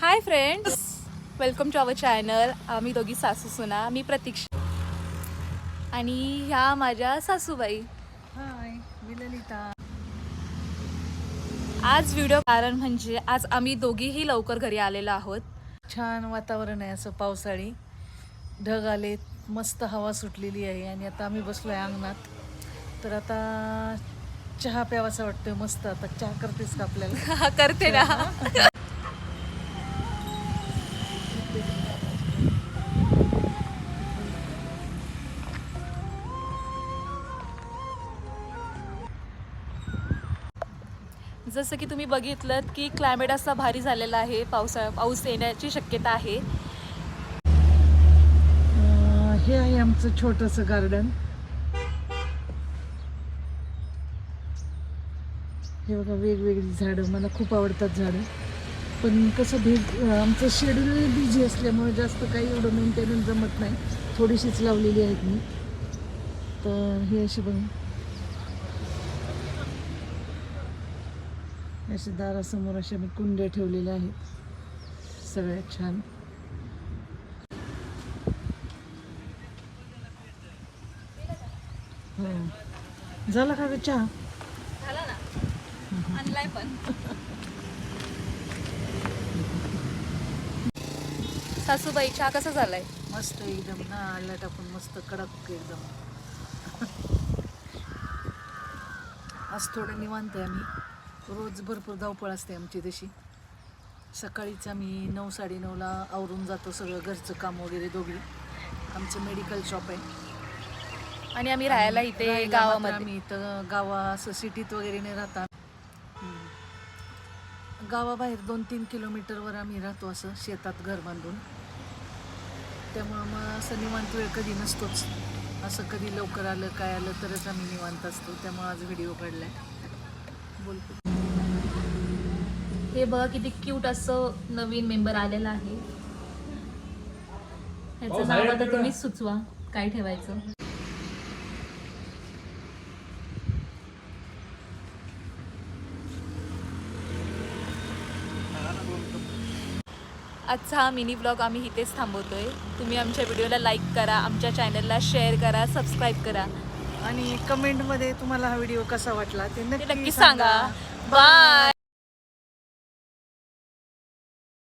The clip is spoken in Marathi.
Hi friends welcome to our channel आम्ही दोघी सासू सुना. मी प्रतीक्षा. आणि ह्या माझ्या सासूबाई. हाय मी ललिता. आज व्हिडिओ कारण म्हणजे आज आम्ही दोघीही लवकर घरी आलेलो आहोत. छान वातावरण आहे असं पावसाळी. ढग आलेत मस्त हवा सुटलेली आहे आणि आता आम्ही बसलोय अंगणात. तर आता चहा प्यावासा वाटतोय मस्त. आता चहा करतेस का आपल्याला? करते ना. जसं की तुम्ही बघितलं की क्लायमेट असा भारी झालेला आहे पावसाळा पाऊस येण्याची शक्यता आहे. हे आहे आमचं छोटंसं गार्डन हे बघा वेगवेगळी झाडं मला खूप आवडतात झाडं. पण कसं भेट आमचं शेड्यूल बिझी असल्यामुळे जास्त काही एवढं मेंटेनन्स जमत नाही. थोडीशीच लावलेली आहेत मी. तर हे अशी बघा. असे दारासमोर अशा मी कुंड्या ठेवलेल्या आहेत. सगळ्यात छान. हो. झाला का चहा? झाला ना. आणलाय पण. सासूबाई चहा कसा झालाय? मस्त एकदम ना आला टाकून मस्त कडक एकदम. आज थोडं निवांत आहे आम्ही. रोज भरपूर धावपळ असते आमची तशी. सकाळीच आम्ही नऊ साडेनऊला आवरून जातो सगळं घरचं काम वगैरे दोघी. आमचं मेडिकल शॉप आहे. आणि आम्ही राहायला इथे गावामध्ये. आम्ही इथं गावा असं सिटीत वगैरे नाही राहतात गावाबाहेर दोन तीन किलोमीटरवर आम्ही राहतो असं शेतात घर बांधून. त्यामुळं मग असं निवांत वेळ कधी नसतोच. असं कधी लवकर आलं काय आलं तरच आम्ही निवांत असतो. त्यामुळं आज व्हिडिओ काढलाय. बोल हे बघा किती क्यूट असं नवीन मेंबर आलेला आहे. ह्याचं नाव आता तुम्हीच सुचवा काय ठेवायचं. आजचा हा मिनी ब्लॉग आम्ही इथेच थांबवतोय. तुम्ही आमच्या व्हिडिओला लाईक करा आमच्या चॅनलला शेअर करा सबस्क्राईब करा. आणि कमेंटमध्ये तुम्हाला हा व्हिडिओ कसा वाटला ते नक्की सांगा. बाय